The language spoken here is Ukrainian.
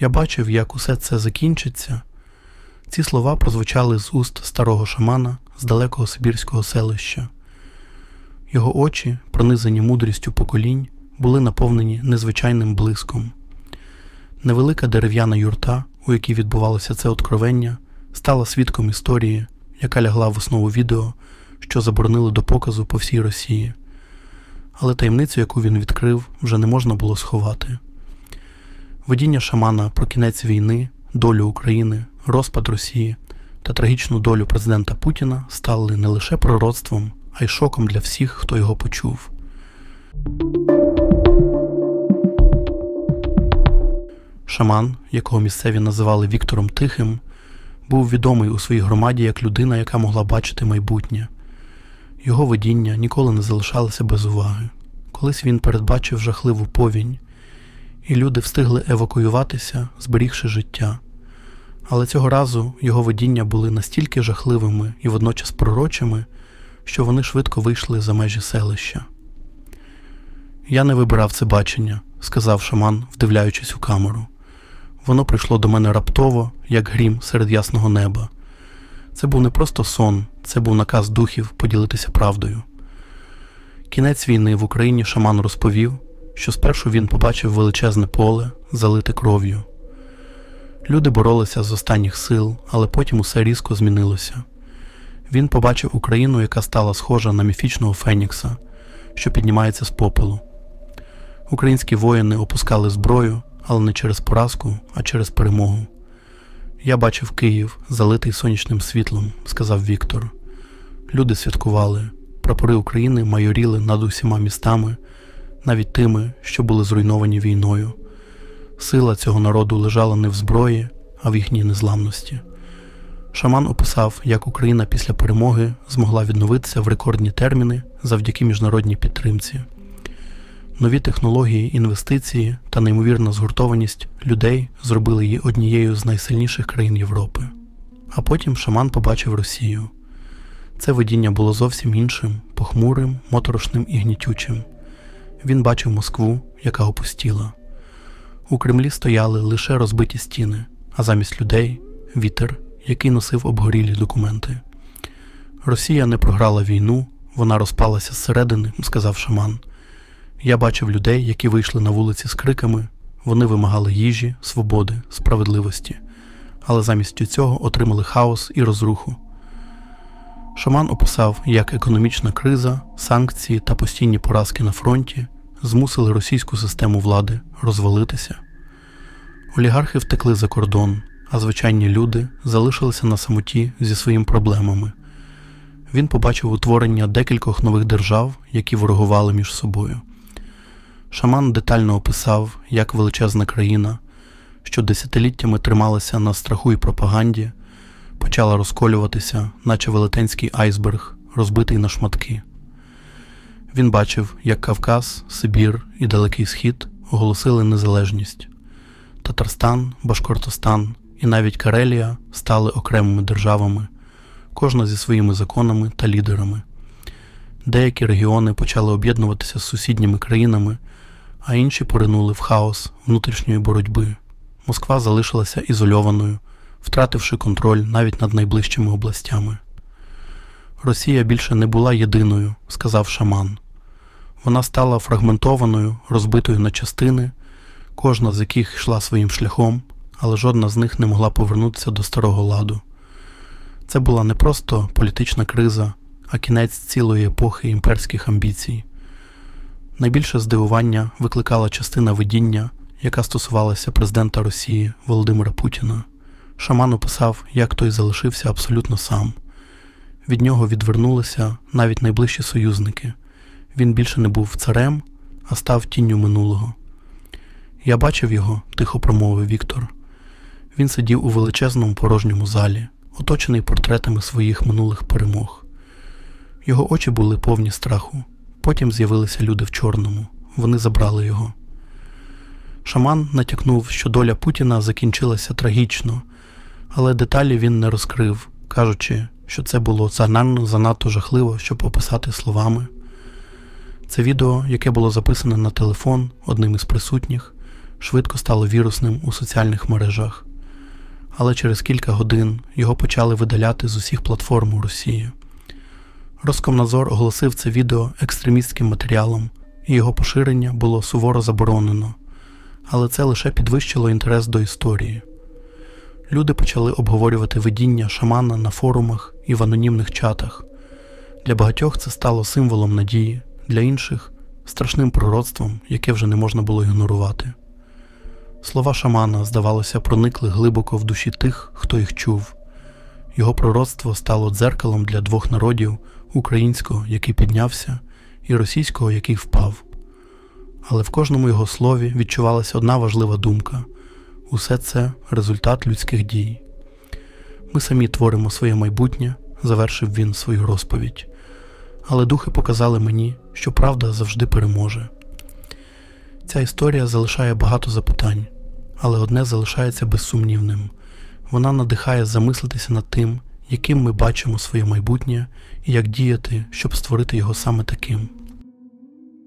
Я бачив, як усе це закінчиться. Ці слова прозвучали з уст старого шамана з далекого сибірського селища. Його очі, пронизані мудрістю поколінь, були наповнені незвичайним блиском. Невелика дерев'яна юрта, у якій відбувалося це откровення, стала свідком історії, яка лягла в основу відео, що заборонили до показу по всій Росії. Але таємницю, яку він відкрив, вже не можна було сховати. Видіння шамана про кінець війни, долю України, розпад Росії та трагічну долю президента Путіна стали не лише пророцтвом, а й шоком для всіх, хто його почув. Шаман, якого місцеві називали Віктором Тихим, був відомий у своїй громаді як людина, яка могла бачити майбутнє. Його видіння ніколи не залишалися без уваги. Колись він передбачив жахливу повінь, і люди встигли евакуюватися, зберігши життя. Але цього разу його видіння були настільки жахливими і водночас пророчими, що вони швидко вийшли за межі селища. Я не вибирав це бачення, сказав шаман, вдивляючись у камеру. Воно прийшло до мене раптово, як грім серед ясного неба. Це був не просто сон, це був наказ духів поділитися правдою. Кінець війни в Україні шаман розповів, що спершу він побачив величезне поле, залите кров'ю. Люди боролися з останніх сил, але потім усе різко змінилося. Він побачив Україну, яка стала схожа на міфічного Фенікса, що піднімається з попелу. Українські воїни опускали зброю, але не через поразку, а через перемогу. Я бачив Київ, залитий сонячним світлом, сказав Віктор. Люди святкували, прапори України майоріли над усіма містами, навіть тими, що були зруйновані війною. Сила цього народу лежала не в зброї, а в їхній незламності. Шаман описав, як Україна після перемоги змогла відновитися в рекордні терміни завдяки міжнародній підтримці. Нові технології, інвестиції та неймовірна згуртованість людей зробили її однією з найсильніших країн Європи. А потім шаман побачив Росію. Це видіння було зовсім іншим, похмурим, моторошним і гнітючим. Він бачив Москву, яка опустіла. У Кремлі стояли лише розбиті стіни, а замість людей вітер, який носив обгорілі документи. Росія не програла війну, вона розпалася зсередини, сказав шаман. Я бачив людей, які вийшли на вулиці з криками, вони вимагали їжі, свободи, справедливості, але замість цього отримали хаос і розруху. Шаман описав, як економічна криза, санкції та постійні поразки на фронті змусили російську систему влади розвалитися. Олігархи втекли за кордон, а звичайні люди залишилися на самоті зі своїми проблемами. Він побачив утворення декількох нових держав, які ворогували між собою. Шаман детально описав, як величезна країна, що десятиліттями трималася на страху і пропаганді, почала розколюватися, наче велетенський айсберг, розбитий на шматки. Він бачив, як Кавказ, Сибір і Далекий Схід оголосили незалежність. Татарстан, Башкортостан і навіть Карелія стали окремими державами, кожна зі своїми законами та лідерами. Деякі регіони почали об'єднуватися з сусідніми країнами, а інші поринули в хаос внутрішньої боротьби. Москва залишилася ізольованою, втративши контроль навіть над найближчими областями. Росія більше не була єдиною, сказав шаман. Вона стала фрагментованою, розбитою на частини, кожна з яких йшла своїм шляхом, але жодна з них не могла повернутися до старого ладу. Це була не просто політична криза, а кінець цілої епохи імперських амбіцій. Найбільше здивування викликала частина видіння, яка стосувалася президента Росії Володимира Путіна. Шаман описав, як той залишився абсолютно сам. Від нього відвернулися навіть найближчі союзники. Він більше не був царем, а став тінню минулого. Я бачив його, тихо промовив Віктор. Він сидів у величезному порожньому залі, оточений портретами своїх минулих перемог. Його очі були повні страху. Потім з'явилися люди в чорному. Вони забрали його. Шаман натякнув, що доля Путіна закінчилася трагічно, але деталі він не розкрив, кажучи, що це було занадто, занадто жахливо, щоб описати словами. Це відео, яке було записане на телефон одним із присутніх, швидко стало вірусним у соціальних мережах, але через кілька годин його почали видаляти з усіх платформ у Росії. Роскомнадзор оголосив це відео екстремістським матеріалом, і його поширення було суворо заборонено, але це лише підвищило інтерес до історії. Люди почали обговорювати видіння шамана на форумах і в анонімних чатах. Для багатьох це стало символом надії, для інших страшним пророцтвом, яке вже не можна було ігнорувати. Слова шамана, здавалося, проникли глибоко в душі тих, хто їх чув. Його пророцтво стало дзеркалом для двох народів українського, який піднявся, і російського, який впав. Але в кожному його слові відчувалася одна важлива думка усе це результат людських дій. Ми самі творимо своє майбутнє, завершив він свою розповідь. Але духи показали мені, що правда завжди переможе. Ця історія залишає багато запитань, але одне залишається безсумнівним. Вона надихає замислитися над тим, яким ми бачимо своє майбутнє і як діяти, щоб створити його саме таким.